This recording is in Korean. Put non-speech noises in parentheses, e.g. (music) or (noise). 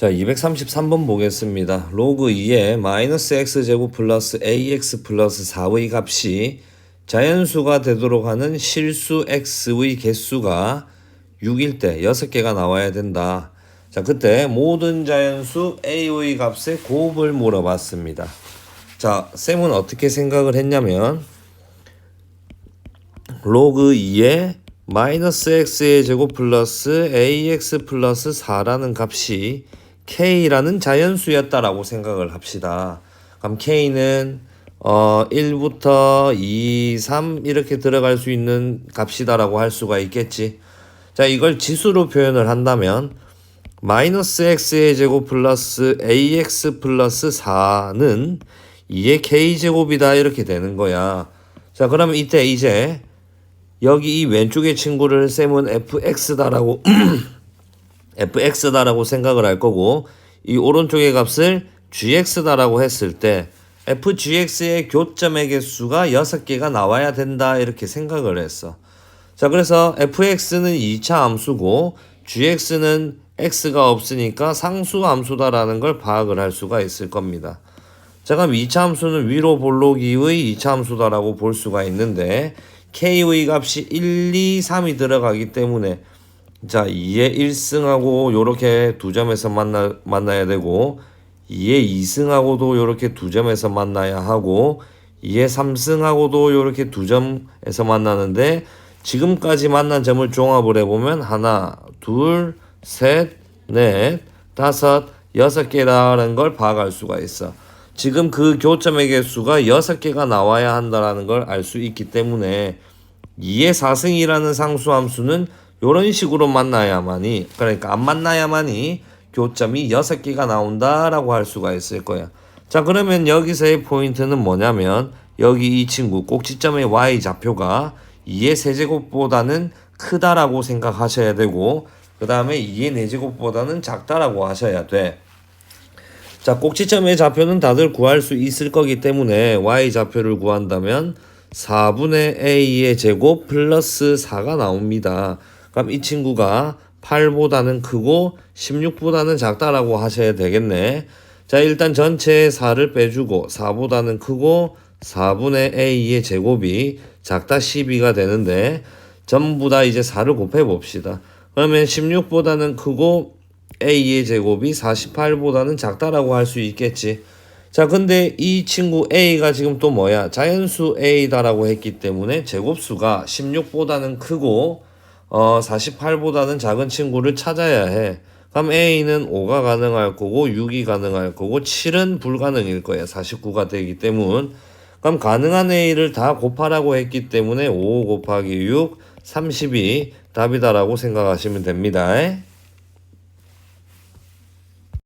자, 233번 보겠습니다. 로그 2에 마이너스 x제곱 플러스 ax 플러스 4의 값이 자연수가 되도록 하는 실수 x의 개수가 6일 때 6개가 나와야 된다. 자, 그때 모든 자연수 a의 값의 곱을 물어봤습니다. 자, 쌤은 어떻게 생각을 했냐면 로그 2에 마이너스 x의 제곱 플러스 ax 플러스 4라는 값이 k라는 자연수였다라고 생각을 합시다. 그럼 k는 어 1부터 2, 3 이렇게 들어갈 수 있는 값이다라고 할 수가 있겠지. 자, 이걸 지수로 표현을 한다면 마이너스 x의 제곱 플러스 ax 플러스 4는 2의 k제곱이다 이렇게 되는 거야. 자, 그러면 이때 이제 여기 이 왼쪽의 친구를 쌤은 fx다라고 (clears throat) fx다라고 생각을 할 거고 이 오른쪽의 값을 gx다라고 했을 때 fgx의 교점의 개수가 6개가 나와야 된다 이렇게 생각을 했어. 자, 그래서 fx는 2차 함수고 gx는 x가 없으니까 상수 함수다라는 걸 파악을 할 수가 있을 겁니다. 자, 그럼 2차 함수는 위로 볼록이의 2차 함수다라고 볼 수가 있는데 k의 값이 1, 2, 3이 들어가기 때문에 자 2의 1승하고 요렇게 두 점에서 만나, 만나야 되고 2의 2승하고도 요렇게 두 점에서 만나야 하고 2의 3승하고도 요렇게 두 점에서 만나는데 지금까지 만난 점을 종합을 해보면 하나 둘 셋 넷 다섯 여섯 개라는 걸 파악할 수가 있어. 지금 그 교점의 개수가 여섯 개가 나와야 한다라는 걸 알 수 있기 때문에 2의 4승이라는 상수함수는 이런 식으로 만나야만이 그러니까 안 만나야만이 교점이 6개가 나온다라고 할 수가 있을 거야. 자 그러면 여기서의 포인트는 뭐냐면 여기 이 친구 꼭지점의 y 좌표가 2의 세제곱보다는 크다라고 생각하셔야 되고 그 다음에 2의 4제곱보다는 작다라고 하셔야 돼. 자 꼭지점의 좌표는 다들 구할 수 있을 거기 때문에 y 좌표를 구한다면 4분의 a의 제곱 플러스 4가 나옵니다. 그럼 이 친구가 8보다는 크고 16보다는 작다라고 하셔야 되겠네. 자, 일단 전체의 4를 빼주고 4보다는 크고 4분의 a의 제곱이 작다 12가 되는데 전부 다 이제 4를 곱해 봅시다. 그러면 16보다는 크고 a의 제곱이 48보다는 작다라고 할 수 있겠지. 자, 근데 이 친구 a가 지금 또 뭐야? 자연수 a다라고 했기 때문에 제곱수가 16보다는 크고 어 48보다는 작은 친구를 찾아야 해. 그럼 a는 5가 가능할 거고 6이 가능할 거고 7은 불가능일 거야. 49가 되기 때문. 그럼 가능한 a를 다 곱하라고 했기 때문에 5 곱하기 6 32 답이다라고 생각하시면 됩니다.